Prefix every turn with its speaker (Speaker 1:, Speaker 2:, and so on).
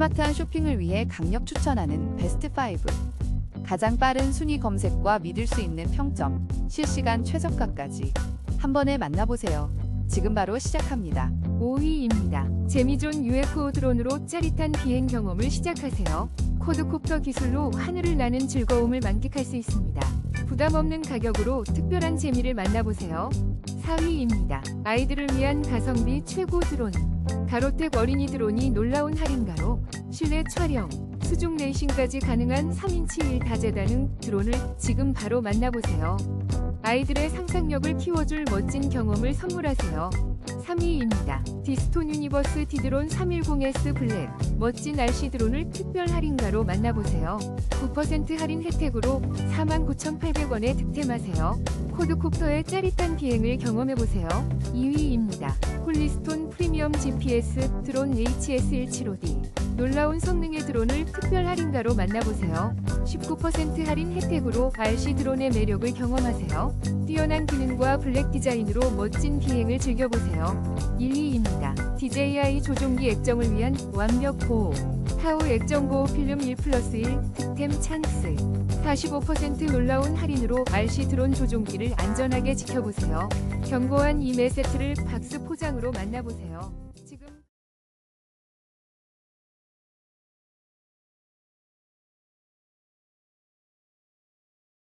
Speaker 1: 스마트한 쇼핑을 위해 강력 추천하는 베스트 5. 가장 빠른 순위 검색과 믿을 수 있는 평점, 실시간 최저가까지 한 번에 만나보세요. 지금 바로 시작합니다.
Speaker 2: 5위입니다. 재미존 UFO 드론으로 짜릿한 비행 경험을 시작하세요. 코드콥터 기술로 하늘을 나는 즐거움을 만끽할 수 있습니다. 부담 없는 가격으로 특별한 재미를 만나보세요. 4위입니다. 아이들을 위한 가성비 최고 드론. 가로텍 어린이 드론이 놀라운 할인가로 실내 촬영, 수중 레이싱까지 가능한 3인치 1 다재다능 드론을 지금 바로 만나보세요. 아이들의 상상력을 키워줄 멋진 경험을 선물하세요. 3위입니다. 디스톤 유니버스 디드론 310S 블랙 멋진 RC 드론을 특별 할인가로 만나보세요. 9% 할인 혜택으로 49,800원에 득템하세요. 코드콥터의 짜릿한 비행을 경험해보세요. 2위입니다. 홀리스톤 프리미엄 GPS 드론 HS175D 놀라운 성능의 드론을 특별 할인가로 만나보세요. 19% 할인 혜택으로 RC 드론의 매력을 경험하세요. 뛰어난 기능과 블랙 디자인으로 멋진 비행을 즐겨보세요. 1위입니다. DJI 조종기 액정을 위한 완벽 보호. 타오 액정 보호 필름 1 플러스 1 득템 찬스. 45% 놀라운 할인으로 RC 드론 조종기를 안전하게 지켜보세요. 견고한 이메 세트를 박스 포장으로 만나보세요.